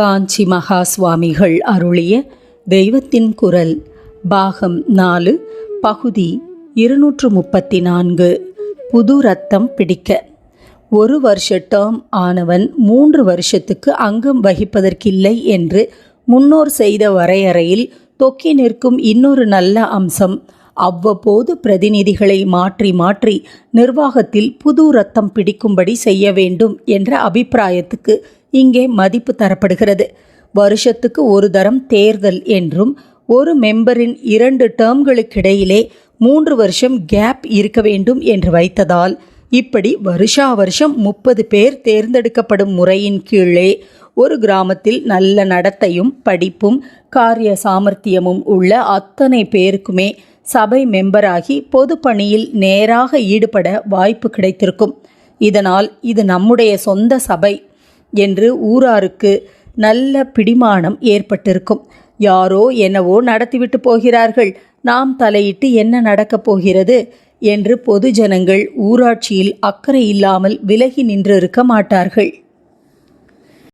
காஞ்சி மகா சுவாமிகள் அருளிய தெய்வத்தின் குரல் பாகம் நாலு பகுதி இருநூற்று முப்பத்தி நான்கு புது ரத்தம் பிடிக்க. ஒரு வருஷ டேர்ம் ஆனவன் மூன்று வருஷத்துக்கு அங்கம் வகிப்பதற்கில்லை என்று முன்னோர் செய்த வரையறையில் தொக்கி நிற்கும் இன்னொரு நல்ல அம்சம் அவ்வப்போது பிரதிநிதிகளை மாற்றி மாற்றி நிர்வாகத்தில் புது ரத்தம் பிடிக்கும்படி செய்ய வேண்டும் என்ற அபிப்பிராயத்துக்கு இங்கே மதிப்பு தரப்படுகிறது. வருஷத்துக்கு ஒரு தரம் தேர்தல் என்றும் ஒரு மெம்பரின் இரண்டு டேர்ம்களுக்கிடையிலே மூன்று வருஷம் கேப் இருக்க வேண்டும் என்று வைத்ததால் இப்படி வருஷா வருஷம் முப்பது பேர் தேர்ந்தெடுக்கப்படும் முறையின் கீழே ஒரு கிராமத்தில் நல்ல நடத்தையும் படிப்பும் காரிய சாமர்த்தியமும் உள்ள அத்தனை பேருக்குமே சபை மெம்பராகி பொது பணியில் நேராக ஈடுபட வாய்ப்பு கிடைத்திருக்கும். இதனால் இது நம்முடைய சொந்த சபை என்று ஊராருக்கு நல்ல பிடிமானம் ஏற்பட்டிருக்கும். யாரோ என்னவோ நடத்திவிட்டு போகிறார்கள். நாம் தலையிட்டு என்ன நடக்கப் போகிறது என்று பொதுஜனங்கள் ஊராட்சியில் அக்கறை இல்லாமல் விலகி நின்றிருக்க மாட்டார்கள்.